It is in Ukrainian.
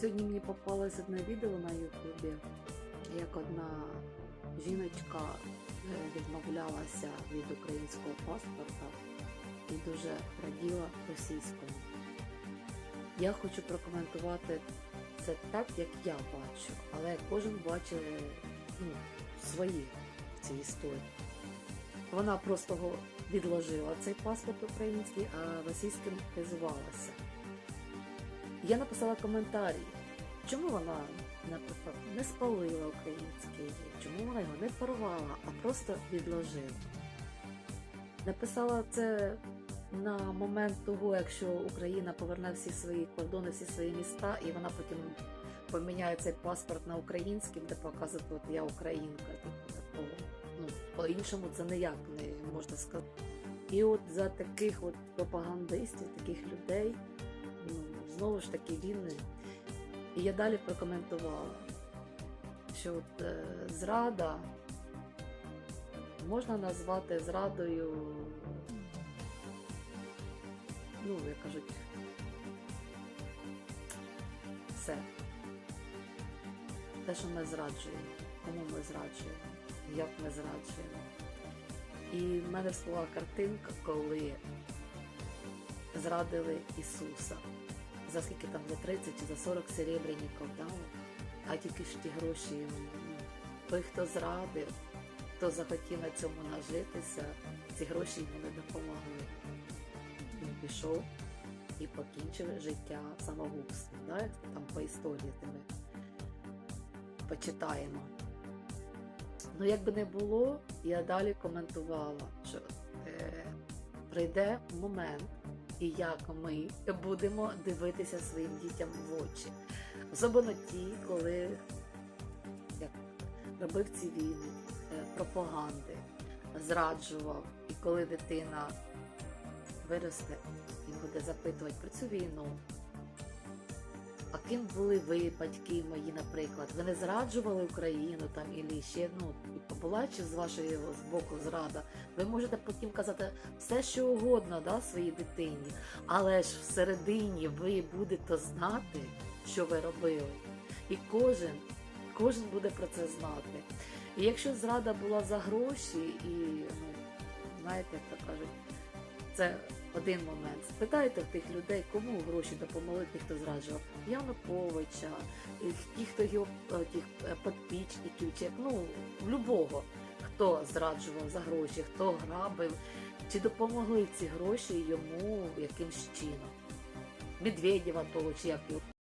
Сьогодні мені попалось одне відео на Ютубі, як одна жіночка е, відмовлялася від українського паспорта і дуже раділа російському. Я хочу прокоментувати це так, як я бачу, але кожен бачить ну, своє в цій історії. Вона просто відложила цей паспорт український, а російським хизувалася. Я написала коментарі, чому вона, наприклад, не спалила український, чому вона його не порвала, а просто відложила. Написала це на момент того, якщо Україна поверне всі свої кордони, всі свої міста, і вона потім поміняє цей паспорт на український, де показує, от я українка. Типу. Ну, по-іншому це ніяк не можна сказати. І от за таких от пропагандистів, таких людей, ну, знову ж таки війни. І я далі прокоментувала, що от, е, зрада можна назвати зрадою, ну, як кажуть, все. Те, що ми зраджуємо, кому ми зраджуємо, як ми зраджуємо. І в мене всплила картинка, коли зрадили Ісуса. За скільки там за 30 чи за 40 серебряників дали, а тільки ж ті гроші. ну, Той, хто зрадив, хто захотів на цьому нажитися, ці гроші йому не допомогли. Він пішов і покінчив життя самогубством. Да? Там по історії тебе почитаємо. Ну, як би не було, я далі коментувала, що е, прийде момент, і як ми будемо дивитися своїм дітям в очі. Особливо ті, коли як робив ці війни, е, пропаганди, зраджував, і коли дитина виросте і буде запитувати про цю війну. А ким були ви, батьки мої, наприклад? Ви не зраджували Україну там і ще ну була чи з вашої з боку зрада? Ви можете потім казати все, що угодно, да, своїй дитині, але ж всередині ви будете знати, що ви робили. І кожен, кожен буде про це знати. І якщо зрада була за гроші, і ну, знаєте, як то кажуть, це один момент. Спитайте тих людей, кому гроші допомогли, тих, хто зраджував Януковича, ті, хто його е, тих підпічників, подпічників, чи ну любого, хто зраджував за гроші, хто грабив, чи допомогли ці гроші йому якимсь чином. Медведєва того, чи як його